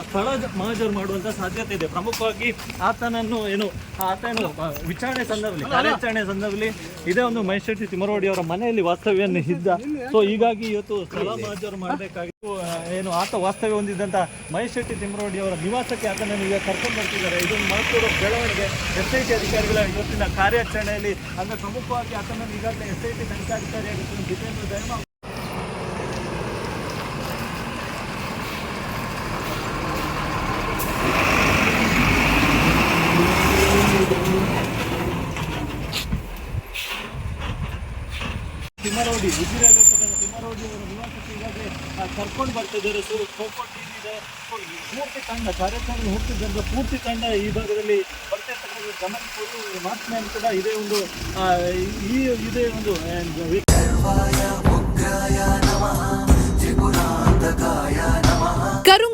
ಸ್ಥಳ ಮಹಾಜರು ಮಾಡುವಂತ ಸಾಧ್ಯತೆ ಇದೆ. ಪ್ರಮುಖವಾಗಿ ಆತನನ್ನು ಏನು ಆತನು ವಿಚಾರಣೆ ಸಂದರ್ಭದಲ್ಲಿ ಕಾರ್ಯಾಚರಣೆ ಸಂದರ್ಭದಲ್ಲಿ ಇದೇ ಒಂದು ಮೈಸೂರು ತಿಮ್ಮರೋಡಿ ಅವರ ಮನೆಯಲ್ಲಿ ವಾಸ್ತವ್ಯವನ್ನು ಇದ್ದ. ಸೊ ಹೀಗಾಗಿ ಇವತ್ತು ಸ್ಥಳ ಮಹಾಜರು ಮಾಡಬೇಕಾಗಿತ್ತು. ಏನು ಆತ ವಾಸ್ತವ್ಯ ಹೊಂದಿದ್ದಂತ ಮಹೇಶ್ ಶೆಟ್ಟಿ ತಿಮ್ಮರೋಡಿ ಅವರ ನಿವಾಸಕ್ಕೆ ಆತನನ್ನು ಈಗ ಕರ್ಕೊಂಡು ಬರ್ತಿದ್ದಾರೆ. ಇದೊಂದು ಮಹತ್ವದ ಬೆಳವಣಿಗೆ. ಎಸ್ ಐ ಟಿ ಅಧಿಕಾರಿಗಳ ಇವತ್ತಿನ ಕಾರ್ಯಾಚರಣೆಯಲ್ಲಿ ಅಂದ್ರೆ ಪ್ರಮುಖವಾಗಿ ಆತನನ್ನು ಈಗಾಗಲೇ ಎಸ್ ಐ ಟಿ ತನಿಖಾಧಿಕಾರಿಯಾಗಿತ್ತು ಜಿತೇಂದ್ರ ದಯಮ ತಿಮ್ಮರೋಡಿ ಉಜಿರೆಯಲ್ಲಿರ್ತಕ್ಕಂಥ ತಿಮ್ಮರೌಡಿ ಅವರ ನಿವಾಸಕ್ಕೆ ಈಗಾಗಲೇ ಕರ್ಕೊಂಡು ಕರ್ಕೊಂಡು ಬರ್ತಿದ್ದಾರೆ. ಸೊ ಖೋಖೋ ಟೀಮ್ ಇದೆ. ಪೂರ್ತಿ ತಂಡ ಕಾರ್ಯಕ್ರಮ ಹೋಗ್ತಿದ್ದಂಥ ಪೂರ್ತಿ ತಂಡ ಈ ಭಾಗದಲ್ಲಿ ಬರ್ತಿರ್ತಕ್ಕಂಥ ಗಮನಿಸಬಹುದು ಮಾರ್ಕ್ಸ್ಮ್ಯಾನ್ ಕೂಡ ಇದೇ ಒಂದು ಈ, ಇದೇ ಒಂದು